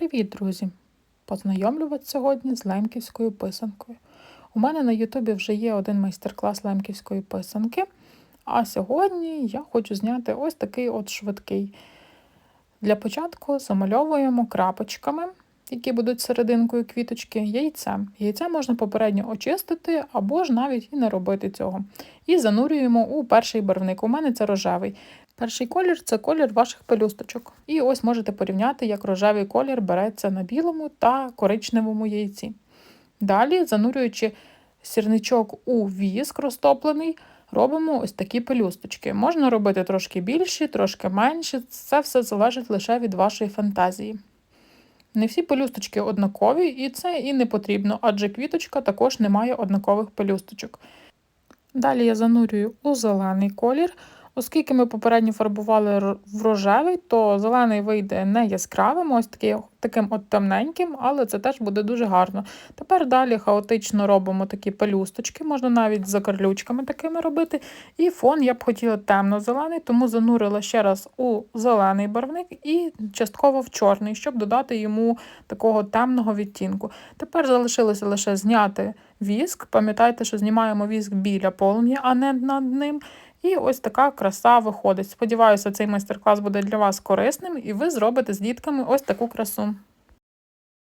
Привіт, друзі! Познайомлю вас сьогодні з лемківською писанкою. У мене на Ютубі вже є один майстер-клас лемківської писанки, а сьогодні я хочу зняти ось такий от швидкий. Для початку замальовуємо крапочками, які будуть серединкою квіточки, яйцем. Яйце можна попередньо очистити або ж навіть і не робити цього. І занурюємо у перший барвник. У мене це рожевий. Перший колір це колір ваших пелюсточок. І ось можете порівняти, як рожевий колір береться на білому та коричневому яйці. Далі, занурюючи сірничок у віск розтоплений, робимо ось такі пелюсточки. Можна робити трошки більші, трошки менші. Це все залежить лише від вашої фантазії. Не всі пелюсточки однакові, і це і не потрібно, адже квіточка також не має однакових пелюсточок. Далі я занурюю у зелений колір. Оскільки ми попередньо фарбували в рожевий, то зелений вийде не яскравим, ось такий, таким от темненьким, але це теж буде дуже гарно. Тепер далі хаотично робимо такі пелюсточки, можна навіть з закарлючками такими робити. І фон я б хотіла темно-зелений, тому занурила ще раз у зелений барвник і частково в чорний, щоб додати йому такого темного відтінку. Тепер залишилося лише зняти віск. Пам'ятайте, що знімаємо віск біля полум'я, а не над ним. І ось така краса виходить. Сподіваюся, цей майстер-клас буде для вас корисним, і ви зробите з дітками ось таку красу.